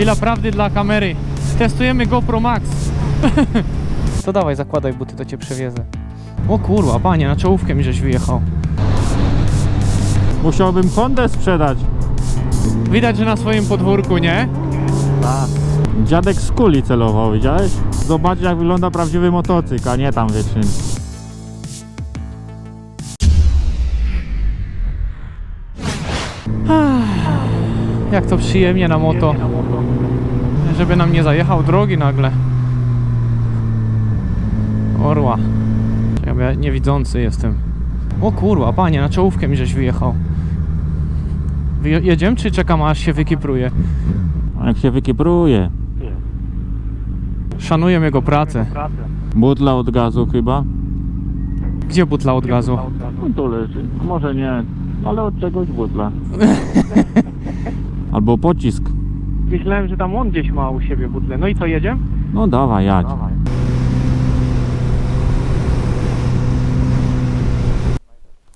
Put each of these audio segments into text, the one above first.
Chwila prawdy dla kamery. Testujemy GoPro Max. to dawaj, zakładaj buty, to cię przewiezę. O kurwa, panie, na czołówkę mi żeś wyjechał. Musiałbym Hondę sprzedać. Widać, że na swoim podwórku, nie? Dziadek z kuli celował, widziałeś? Zobacz jak wygląda prawdziwy motocykl, a nie tam wieczny. Jak to przyjemnie na moto. Żeby nam nie zajechał drogi nagle. Orła. Ja niewidzący jestem. O kurwa, panie, na czołówkę mi żeś wyjechał. Wyje- Jedziemy czy czekam aż się wykipruje? A jak się wykipruje. Szanuję jego pracę. Butla od gazu chyba. Gdzie butla od gazu? No tu leży. Może nie, ale od czegoś butla. Albo pocisk. Myślałem, że tam on gdzieś ma u siebie butlę. No i co, jedziemy? No dawaj, jadź.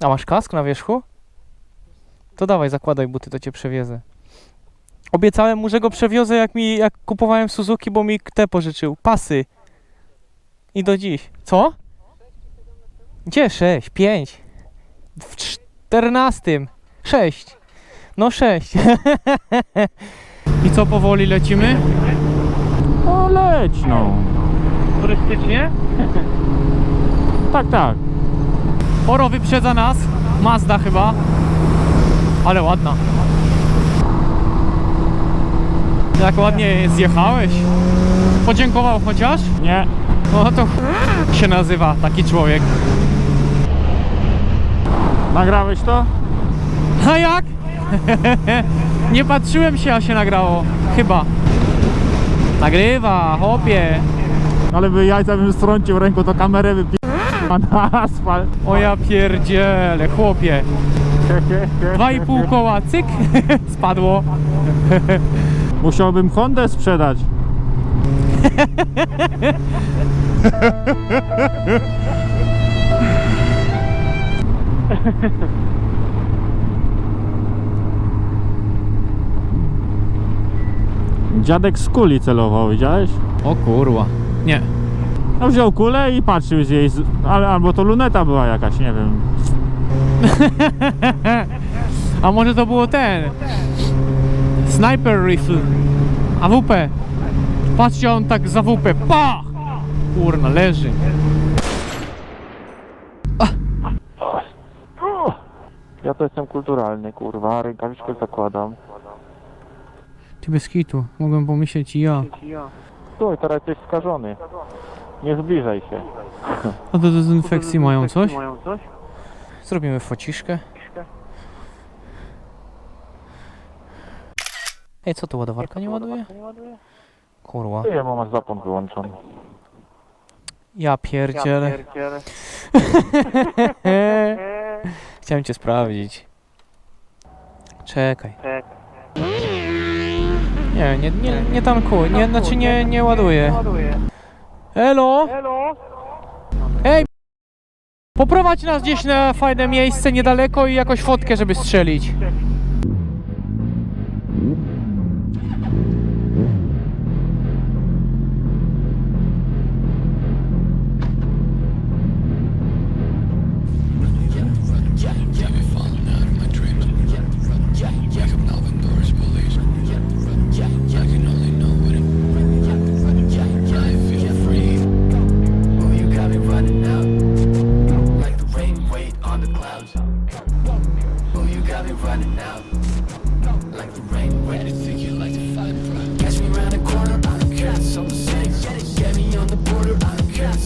A masz kask na wierzchu? To dawaj, zakładaj buty, to cię przewiezę. Obiecałem mu, że go przewiozę, jak mi, jak kupowałem Suzuki, bo mi te pożyczył. Pasy. I do dziś. Co? Gdzie 6? 5. W czternastym. 6. No 6. I co, powoli lecimy? O leć no. Turystycznie? Tak, tak. Oro wyprzedza nas. Mazda chyba. Ale ładna. Jak ładnie zjechałeś. Podziękował chociaż? Nie. No to się nazywa taki człowiek. Nagrałeś to? A jak? Nie patrzyłem się, a się nagrało. Chyba. Nagrywa, chłopie. Ale by jajca bym strącił ręką, to kamerę wypi... na asfalt. O ja pierdzielę, chłopie. Dwa i pół koła, cyk, spadło. Musiałbym Hondę sprzedać. Dziadek z kuli celował, widziałeś? O kurwa. Nie. No wziął kulę i patrzył z jej, z... ale albo to luneta była jakaś, nie wiem. A może to było ten? Sniper rifle. AWP. Patrzcie, on tak za WP. Pach! Kurna, leży. Ja to jestem kulturalny, kurwa, rękawiczkę zakładam. Ty bez kitu. Mogłem pomyśleć i ja. Stój, teraz jesteś skażony. Nie zbliżaj się. A do dezynfekcji mają coś? Zrobimy fociszkę. Ej, co to ładowarka nie ładuje? Kurwa. Nie, bo masz zapłon wyłączony. Ja pierdzielę. Chciałem cię sprawdzić. Czekaj. Nie, nie, nie, nie tankuj, nie, znaczy nie, nie ładuję. Elo? Ej! Poprowadź nas gdzieś na fajne miejsce niedaleko i jakoś fotkę, żeby strzelić.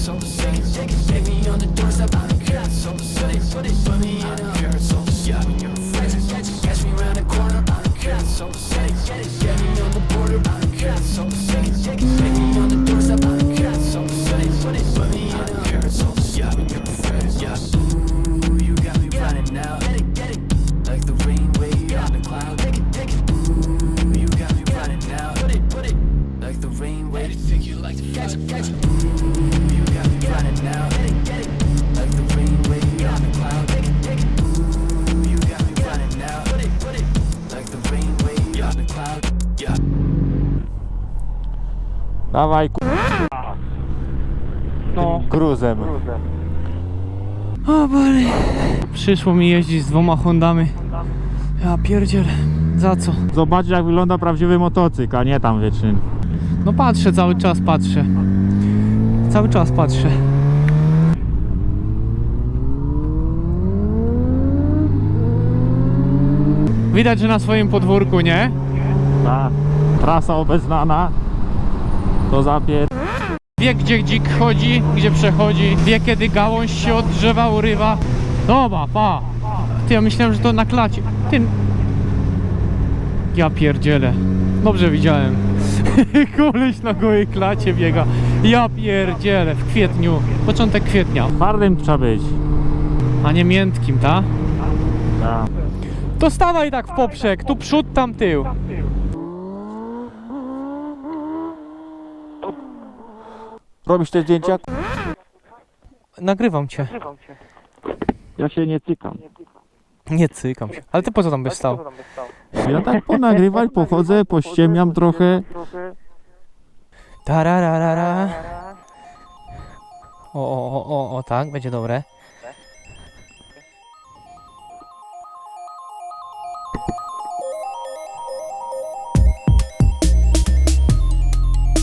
so sad. Dawaj ku... No. gruzem. O boli. Przyszło mi jeździć z dwoma Hondami. Ja pierdzielę. Za co? Zobaczyć jak wygląda prawdziwy motocykl, a nie tam wieczny. No patrzę, cały czas patrzę. Cały czas patrzę. Widać, że na swoim podwórku, nie? Ta trasa obeznana. To zapier... Wie, gdzie dzik chodzi, gdzie przechodzi. Wie, kiedy gałąź się od drzewa urywa. Dobra, pa. Ty, ja myślałem, że to na klacie. Ty... Ja pierdzielę. Dobrze widziałem. Koleś na gołej klacie biega. Ja pierdzielę. W kwietniu. Początek kwietnia. Twardym trzeba być. A nie miętkim, ta? Ta. To stawaj tak w poprzek. Tu przód, tam tył. Robisz te zdjęcia? Nagrywam cię. Ja się nie cykam. Nie cykam się. Ale ty po co tam byś stał? Ja tak ponagrywać pochodzę, pościemniam trochę. Tarararara. O, o, o, o, o, tak, będzie dobre.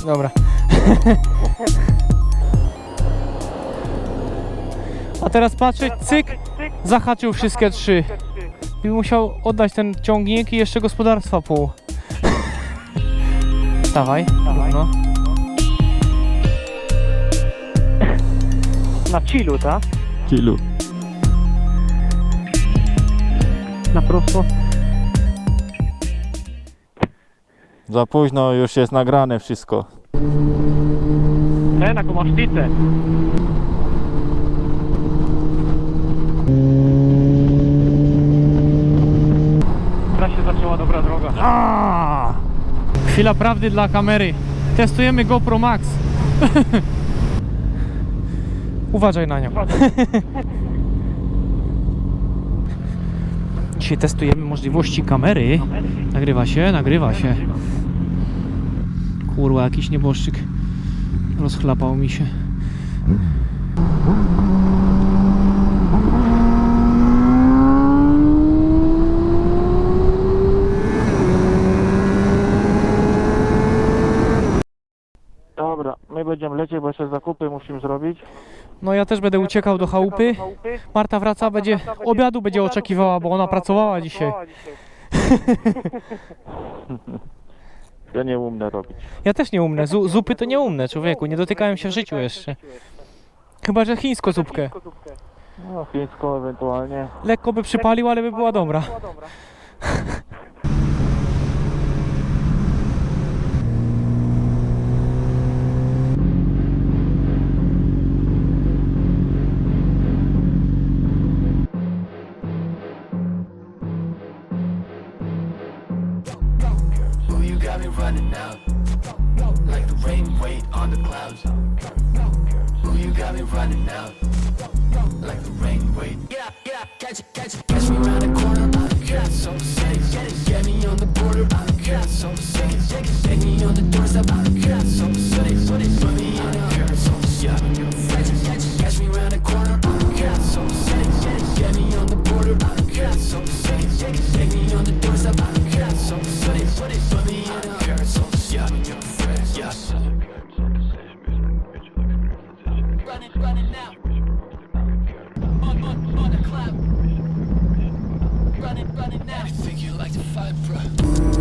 Dobra. A teraz patrzeć, cyk, zahaczył wszystkie trzy. I musiał oddać ten ciągnik i jeszcze gospodarstwa pół. Dawaj, no. Na chillu, tak? Kilu. Na prosto. Za późno już jest nagrane wszystko. E, na komaszticę. Zaczęła dobra droga. Chwila prawdy dla kamery. Testujemy GoPro Max. Uważaj na nią. Dzisiaj testujemy możliwości kamery. Nagrywa się, nagrywa się. Kurwa, jakiś nieboszczyk. Rozchlapał mi się. Dobra, my będziemy lecieć, bo jeszcze zakupy musimy zrobić. No ja też będę uciekał do chałupy. Marta wraca, będzie obiadu będzie oczekiwała, bo ona pracowała dzisiaj. Ja nie umiem robić. Ja też nie umnę. Zu, zupy to nie umnę, człowieku. Nie dotykałem się w życiu jeszcze. Chyba, że chińską zupkę. No, chińską ewentualnie. Lekko by przypalił, ale by była dobra. Got me running out. Like the rain, wait on the clouds. Oh, you got me running out. Like the rain, wait. Yeah, yeah, catch it, catch it. Catch me around the corner. I don't care. So sick. Get it, get me on the border. I don't care. So sick. Take me on the Running, running now. On, on, on the cloud. Running, running now. I think you like to fight, bro.